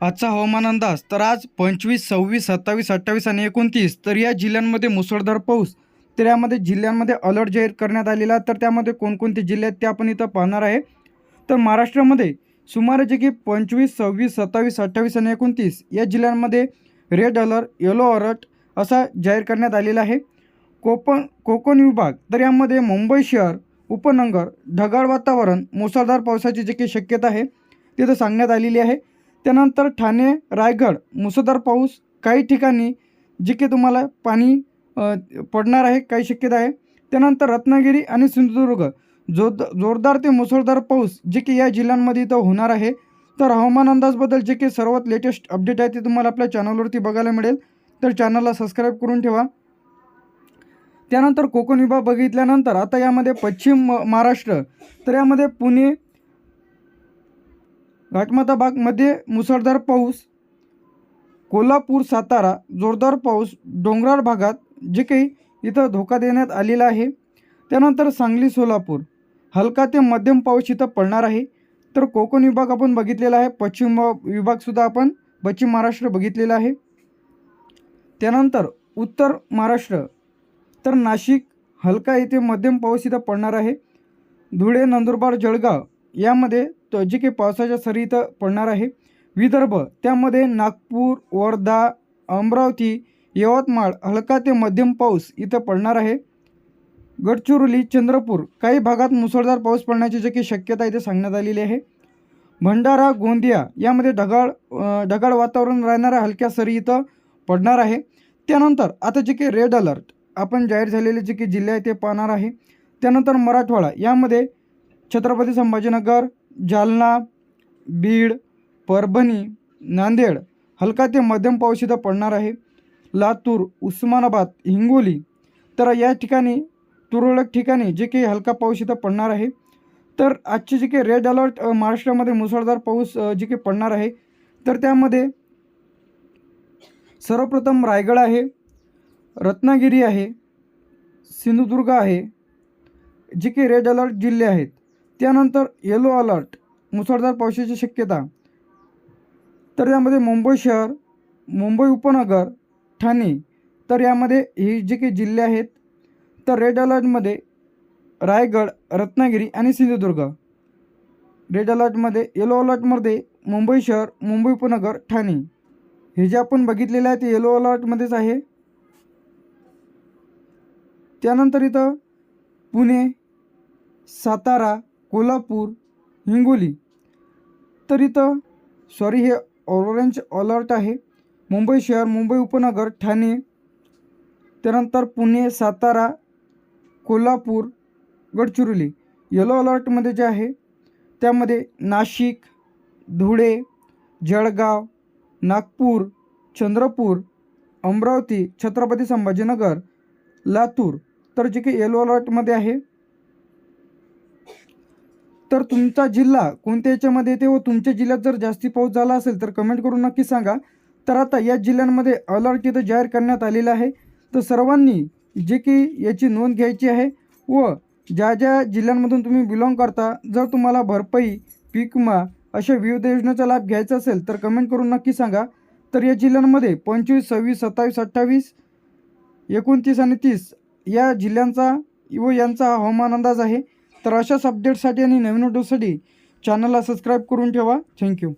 आजचा हवामान अंदाज तर आज पंचवीस सव्वीस सत्तावीस अठ्ठावीस आणि एकोणतीस तर या जिल्ह्यांमध्ये मुसळधार पाऊस तर यामध्ये जिल्ह्यांमध्ये अलर्ट जाहीर करण्यात आलेला आहे. तर त्यामध्ये कोणकोणते जिल्हे आहेत ते आपण इथं पाहणार आहे तर महाराष्ट्रामध्ये सुमारे जे की पंचवीस सव्वीस सत्तावीस अठ्ठावीस आणि एकोणतीस या जिल्ह्यांमध्ये रेड अलर्ट येलो अलर्ट असा जाहीर करण्यात आलेला आहे कोकण कोकण विभाग तर यामध्ये मुंबई शहर उपनगर ढगाळ वातावरण मुसळधार पावसाची जी काही शक्यता आहे तिथं सांगण्यात आलेली आहे त्यानंतर ठाणे रायगड मुसळधार पाऊस काही ठिकाणी जे की तुम्हाला पाणी पडणार आहे काही शक्यता आहे. त्यानंतर रत्नागिरी आणि सिंधुदुर्ग. जोर जोरदार ते मुसळधार पाऊस जे की या जिल्ह्यांमध्ये इथं होणार आहे. तर हवामान अंदाजबद्दल जे की सर्वात लेटेस्ट अपडेट आहे ते तुम्हाला आपल्या चॅनलवरती बघायला मिळेल. तर चॅनलला सबस्क्राईब करून ठेवा. त्यानंतर कोकण विभाग बघितल्यानंतर आता यामध्ये पश्चिम म- महाराष्ट्र. तर यामध्ये पुणे घाटमाताबागमध्ये मुसळधार पाऊस कोल्हापूर सातारा जोरदार पाऊस डोंगराळ भागात जे काही इथं धोका देण्यात आलेला आहे. त्यानंतर सांगली सोलापूर. हलका ते मध्यम पाऊस इथं पडणार आहे. तर कोकण विभाग आपण बघितलेला आहे. पश्चिम विभागसुद्धा आपण पश्चिम महाराष्ट्र बघितलेला आहे. त्यानंतर उत्तर महाराष्ट्र. तर नाशिक हलका येथे मध्यम पाऊस इथं पडणार आहे. धुळे नंदुरबार जळगाव यामध्ये जे काही पावसाच्या सरी इथं पडणार आहे. विदर्भ त्यामध्ये नागपूर वर्धा अमरावती यवतमाळ हलका ते मध्यम पाऊस इथं पडणार आहे. गडचिरोली चंद्रपूर काही भागात मुसळधार पाऊस पडण्याची जे काही शक्यता इथे सांगण्यात आलेली आहे. भंडारा गोंदिया यामध्ये ढगाळ ढगाळ वातावरण राहणाऱ्या हलक्या सरी इथं पडणार आहे. त्यानंतर आता जे काही रेड अलर्ट आपण जाहीर झालेले जे काही जिल्हे आहेत ते पाहणार आहे. त्यानंतर मराठवाडा यामध्ये छत्रपती संभाजीनगर जालना बीड परभणी नांदेड हलका ते मध्यम पाऊस इथं पडणार आहे. लातूर उस्मानाबाद हिंगोली तर या ठिकाणी तुरळक ठिकाणी जे काही हलका पाऊस इथं पडणार आहे. तर आजचे जे काही रेड अलर्ट महाराष्ट्रामध्ये मुसळधार पाऊस जे काही पडणार आहे तर त्यामध्ये सर्वप्रथम रायगड आहे रत्नागिरी आहे सिंधुदुर्ग आहे जे काही रेड अलर्ट जिल्हे आहेत त्यानंतर येलो अलर्ट मुसळधार पावसाची शक्यता. तर यामध्ये मुंबई शहर मुंबई उपनगर ठाणे. तर यामध्ये हे जे काही जिल्हे आहेत तर रेड अलर्टमध्ये रायगड रत्नागिरी आणि सिंधुदुर्ग. रेड अलर्टमध्ये येलो अलर्टमध्ये मुंबई शहर मुंबई उपनगर ठाणे. हे जे आपण बघितलेलं आहे ते येलो अलर्टमध्येच आहे. त्यानंतर इथं पुणे सातारा कोल्हापूर हिंगोली. तर इथं सॉरी हे ऑरेंज अलर्ट आहे. मुंबई शहर मुंबई उपनगर ठाणे. त्यानंतर पुणे सातारा कोल्हापूर गडचिरोली. येलो अलर्टमध्ये जे आहे त्यामध्ये नाशिक धुळे जळगाव नागपूर चंद्रपूर अमरावती छत्रपती संभाजीनगर लातूर. तर जे काही येलो अलर्टमध्ये आहे तर तुमचा जिल्हा कोणत्या याच्यामध्ये येते व तुमच्या जिल्ह्यात जर जास्ती पाऊस झाला असेल तर कमेंट करून नक्की सांगा. तर आता या जिल्ह्यांमध्ये अलर्ट इथं जाहीर करण्यात आलेला आहे. तर सर्वांनी जे की याची नोंद घ्यायची आहे व ज्या ज्या जिल्ह्यांमधून तुम्ही बिलॉंग करता जर तुम्हाला भरपाई पीक विमा अशा विविध योजनेचा लाभ घ्यायचा असेल तर कमेंट करून नक्की सांगा. तर या जिल्ह्यांमध्ये पंचवीस सव्वीस सत्तावीस अठ्ठावीस एकोणतीस आणि तीस या जिल्ह्यांचा व यांचा हवामान अंदाज आहे. तर अशाच अपडेटसाठी आणि नवीन व्हिडिओसाठी चॅनलला सबस्क्राईब करून ठेवा. थँक्यू